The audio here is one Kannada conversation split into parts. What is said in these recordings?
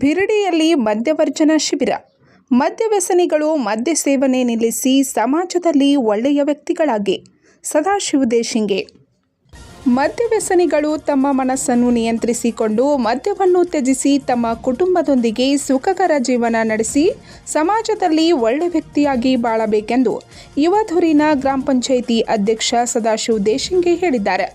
ಬಿರಡಿಯಲ್ಲಿ ಮದ್ಯವರ್ಜನ ಶಿಬಿರ. ಮದ್ಯವ್ಯಸನಿಗಳು ಮದ್ಯ ಸೇವನೆ ನಿಲ್ಲಿಸಿ ಸಮಾಜದಲ್ಲಿ ಒಳ್ಳೆಯ ವ್ಯಕ್ತಿಗಳಾಗಿ. ಸದಾಶಿವ ದೇಶಿಂಗೆ. ಮದ್ಯವ್ಯಸನಿಗಳು ತಮ್ಮ ಮನಸ್ಸನ್ನು ನಿಯಂತ್ರಿಸಿಕೊಂಡು ಮದ್ಯವನ್ನು ತ್ಯಜಿಸಿ ತಮ್ಮ ಕುಟುಂಬದೊಂದಿಗೆ ಸುಖಕರ ಜೀವನ ನಡೆಸಿ ಸಮಾಜದಲ್ಲಿ ಒಳ್ಳೆ ವ್ಯಕ್ತಿಯಾಗಿ ಬಾಳಬೇಕೆಂದು ಯುವಧುರಿನ ಗ್ರಾಮ ಪಂಚಾಯಿತಿ ಅಧ್ಯಕ್ಷ ಸದಾಶಿವ ದೇಶಿಂಗೆ ಹೇಳಿದ್ದಾರೆ.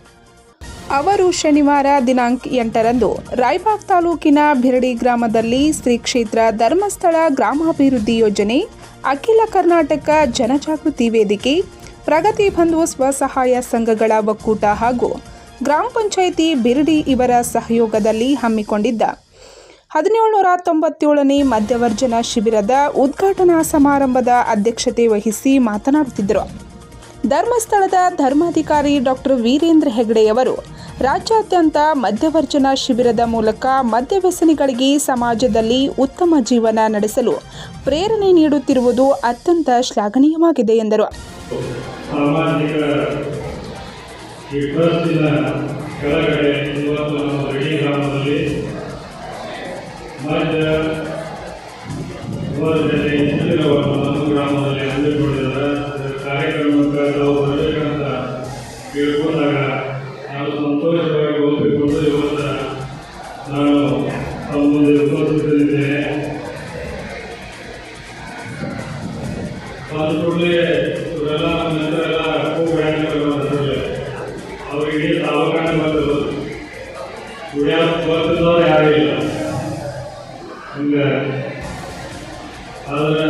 ಅವರು ಶನಿವಾರ ದಿನಾಂಕ ಎಂಟರಂದು ರಾಯಬಾಗ್ ತಾಲೂಕಿನ ಬಿರಡಿ ಗ್ರಾಮದಲ್ಲಿ ಶ್ರೀ ಕ್ಷೇತ್ರ ಧರ್ಮಸ್ಥಳ ಗ್ರಾಮಾಭಿವೃದ್ಧಿ ಯೋಜನೆ, ಅಖಿಲ ಕರ್ನಾಟಕ ಜನಜಾಗೃತಿ ವೇದಿಕೆ, ಪ್ರಗತಿ ಬಂಧು ಸ್ವಸಹಾಯ ಸಂಘಗಳ ಒಕ್ಕೂಟ ಹಾಗೂ ಗ್ರಾಮ ಪಂಚಾಯಿತಿ ಬಿರಡಿ ಇವರ ಸಹಯೋಗದಲ್ಲಿ ಹಮ್ಮಿಕೊಂಡಿದ್ದ ಹದಿನೇಳುನೂರ ತೊಂಬತ್ತೇಳನೇ ಮಧ್ಯವರ್ಜನ ಶಿಬಿರದ ಉದ್ಘಾಟನಾ ಸಮಾರಂಭದ ಅಧ್ಯಕ್ಷತೆ ವಹಿಸಿ ಮಾತನಾಡುತ್ತಿದ್ದರು. ಧರ್ಮಸ್ಥಳದ ಧರ್ಮಾಧಿಕಾರಿ ಡಾಕ್ಟರ್ ವೀರೇಂದ್ರ ಹೆಗಡೆಯವರು ರಾಜ್ಯಾದ್ಯಂತ ಮದ್ಯವರ್ಜನ ಶಿಬಿರದ ಮೂಲಕ ಮದ್ಯವ್ಯಸನಿಗಳಿಗೆ ಸಮಾಜದಲ್ಲಿ ಉತ್ತಮ ಜೀವನ ನಡೆಸಲು ಪ್ರೇರಣೆ ನೀಡುತ್ತಿರುವುದು ಅತ್ಯಂತ ಶ್ಲಾಘನೀಯವಾಗಿದೆ ಎಂದರು. ಗ್ರಾಮದಲ್ಲಿ ಅದು ಕೂಡಲೇ ಇವರೆಲ್ಲ ನಮ್ಮ ಹೆಸರೆಲ್ಲ ಕೂಗು ಹೆಸರಲ್ಲಿ ಅವ್ರಿಗೆ ತಾಲೂಕಾನೆ ಬಂದಿರೋದು ಆದರೆ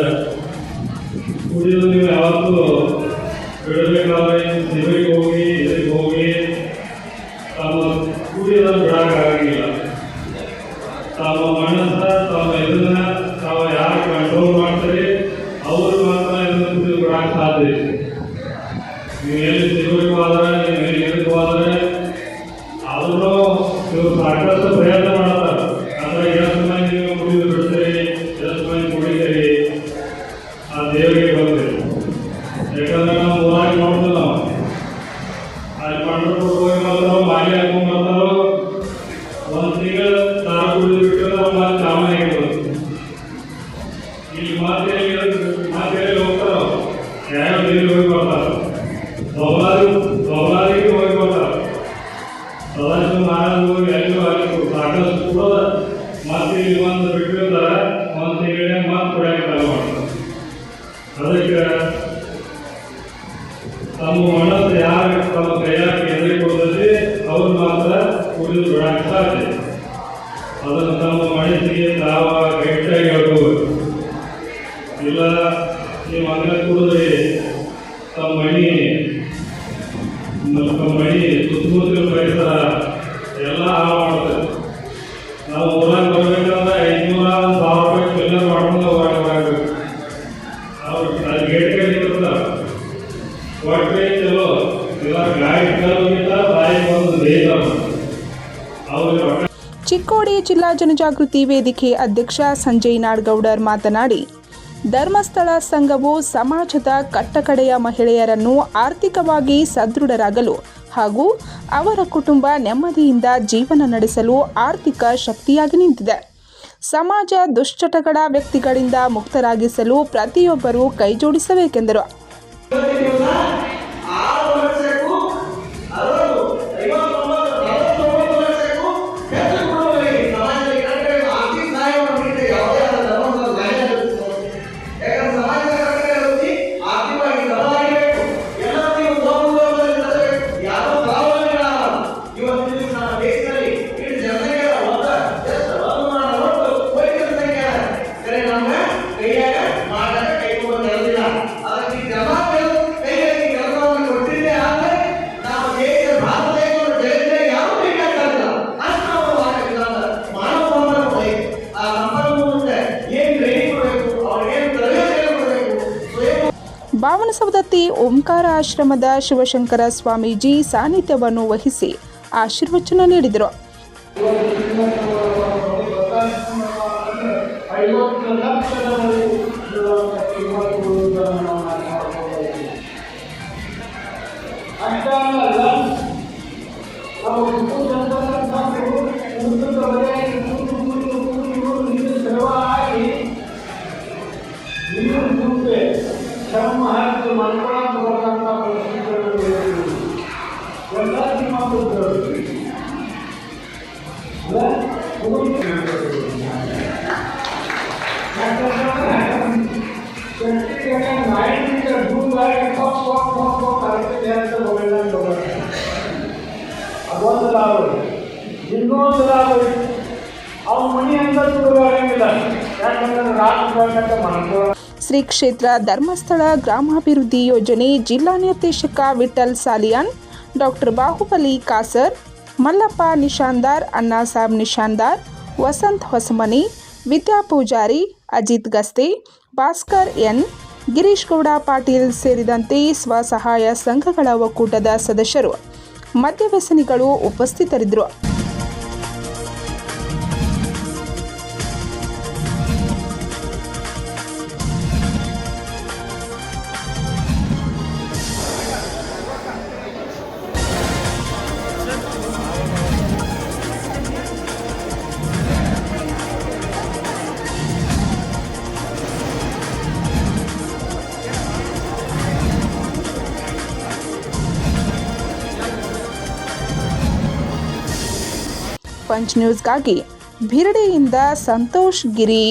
ಕುಡಿಯೋದು ನೀವು ಯಾವತ್ತೂ ಬಿಡಬೇಕಾದ್ರೆ ಹೋಗಿ, ಇದಕ್ಕೆ ಹೋಗಿ. ತಮ್ಮ ಕುಡಿಯೋದನ್ನು ಬಿಡೋಕ್ಕಾಗಂಗಿಲ್ಲ. ತಮ್ಮ ಮನಸ್ಸ ತಮ್ಮ ನೀವು ಆದ್ರೆ, ನೀವು ಪ್ರಯತ್ನ ಮಾಡ್ತಾರೆ. ಅಂದ್ರೆ ಎಷ್ಟು ಮಂದಿ ನೀವು ಕುಡಿತೀರಿ, ಆ ದೇವರಿಗೆ ಬಂದಿರಿ ಯಾಕಂದ್ರೆ ನಾವು ಊರಾಗಿ ನೋಡ್ತೀವಿ ತಮ್ಮ ಮನಸ್ಸು ಯಾರು, ತಮ್ಮ ಕೈಯಾಗ ಎದುರಿ ಕೊಡ್ತದೆ ಅವ್ರು ಮಾತ್ರ ಕುಡಿದು ಬಿಡಕ್ಕೆ ಸಾಧ್ಯ ತಮ್ಮ ಮನಸ್ಸಿಗೆ ತಾವ ಗಟ್ಟಿಯಾಗಿ ಇಲ್ಲ ನೀವು ಅಂಗ ಕುಡಿದ್ರಿ ತಮ್ಮ ಮಣಿ ಒಟ್ಟೆ ಚಲೋ ಇಲ್ಲ ಬಾಯಿ ಬಂದು ಅವ್ರಿಗೆ ಚಿಕ್ಕೋಡಿ ಜಿಲ್ಲಾ ಜನಜಾಗೃತಿ ವೇದಿಕೆ ಅಧ್ಯಕ್ಷ ಸಂಜಯ್ ನಾಡ್ಗೌಡರ್ ಮಾತನಾಡಿ, ಧರ್ಮಸ್ಥಳ ಸಂಘವು ಸಮಾಜದ ಕಟ್ಟಕಡೆಯ ಮಹಿಳೆಯರನ್ನು ಆರ್ಥಿಕವಾಗಿ ಸದೃಢರಾಗಲು ಹಾಗೂ ಅವರ ಕುಟುಂಬ ನೆಮ್ಮದಿಯಿಂದ ಜೀವನ ನಡೆಸಲು ಆರ್ಥಿಕ ಶಕ್ತಿಯಾಗಿ ನಿಂತಿದೆ. ಸಮಾಜ ದುಶ್ಚಟಗಳ ವ್ಯಕ್ತಿಗಳಿಂದ ಮುಕ್ತರಾಗಿಸಲು ಪ್ರತಿಯೊಬ್ಬರೂ ಕೈಜೋಡಿಸಬೇಕೆಂದರು. ವಿಧಾನಸೌಧದಲ್ಲಿ ಓಂಕಾರ ಆಶ್ರಮದ ಶಿವಶಂಕರ ಸ್ವಾಮೀಜಿ ಸಾನ್ನಿಧ್ಯವನ್ನು ವಹಿಸಿ ಆಶೀರ್ವಚನ ನೀಡಿದರು. ಇವತ್ತು ನಾವು ಮಾಡ್ಕೊಂಡಿದ್ದೀವಿ. ಅಷ್ಟೇ ಅಲ್ಲ ನಾವು ಕುಟುಂಬದವರು ಕುಟುಂಬದವರೇ ಕೂತು ಕೂತು ಕೂತು ಕೂತು ಇದು ಶ್ರಮ ಆಗಿ ನೀರು ತುಂಬೆ ಶ್ರಮ ಹಾಕಿ ಮಾಡ್ಕೊಳ್ಳೋದು ಬರ್ತಂಥ ಪರಿಸ್ಥಿತಿಗಳು ಇರುವುದು. ಎಲ್ಲ ನಿಮ್ಮ ಪುತ್ರರು. ಅಲ್ಲ? ಅದೊಂದು ಲಾಭ ಇನ್ನೊಂದು ಲಾಭ ಅವ್ನ ಮನೆ ಅಂತ ಬರಂಗಿಲ್ಲ ಯಾಕಂದ್ರೆ ರಾತ್ರಿ ಮಾಡ್ಕೊಳ್ಳೋ ಶ್ರೀ ಕ್ಷೇತ್ರ ಧರ್ಮಸ್ಥಳ ಗ್ರಾಮಾಭಿವೃದ್ಧಿ ಯೋಜನೆ ಜಿಲ್ಲಾ ನಿರ್ದೇಶಕ ವಿಠಲ್ ಸಾಲಿಯಾನ್, ಡಾಕ್ಟರ್ ಬಾಹುಬಲಿ ಕಾಸರ್, ಮಲ್ಲಪ್ಪ ನಿಶಾಂದಾರ್ ಅಣ್ಣಾಸಾಬ್ ನಿಶಾಂದಾರ್, ವಸಂತ್ ಹೊಸಮನಿ, ವಿದ್ಯಾ ಪೂಜಾರಿ ಅಜಿತ್ ಗಸ್ತಿ, ಭಾಸ್ಕರ್ ಎನ್, ಗಿರೀಶ್ ಗೌಡ ಪಾಟೀಲ್ ಸೇರಿದಂತೆ ಸ್ವಸಹಾಯ ಸಂಘಗಳ ಒಕ್ಕೂಟದ ಸದಸ್ಯರು ಮದ್ಯವ್ಯಸನಿಗಳು ಉಪಸ್ಥಿತರಿದ್ದರು. ಪಂಚ್ ನ್ಯೂಸ್ಗಾಗಿ ಬಿರಡಿಯಿಂದ ಸಂತೋಷ್ ಗಿರಿ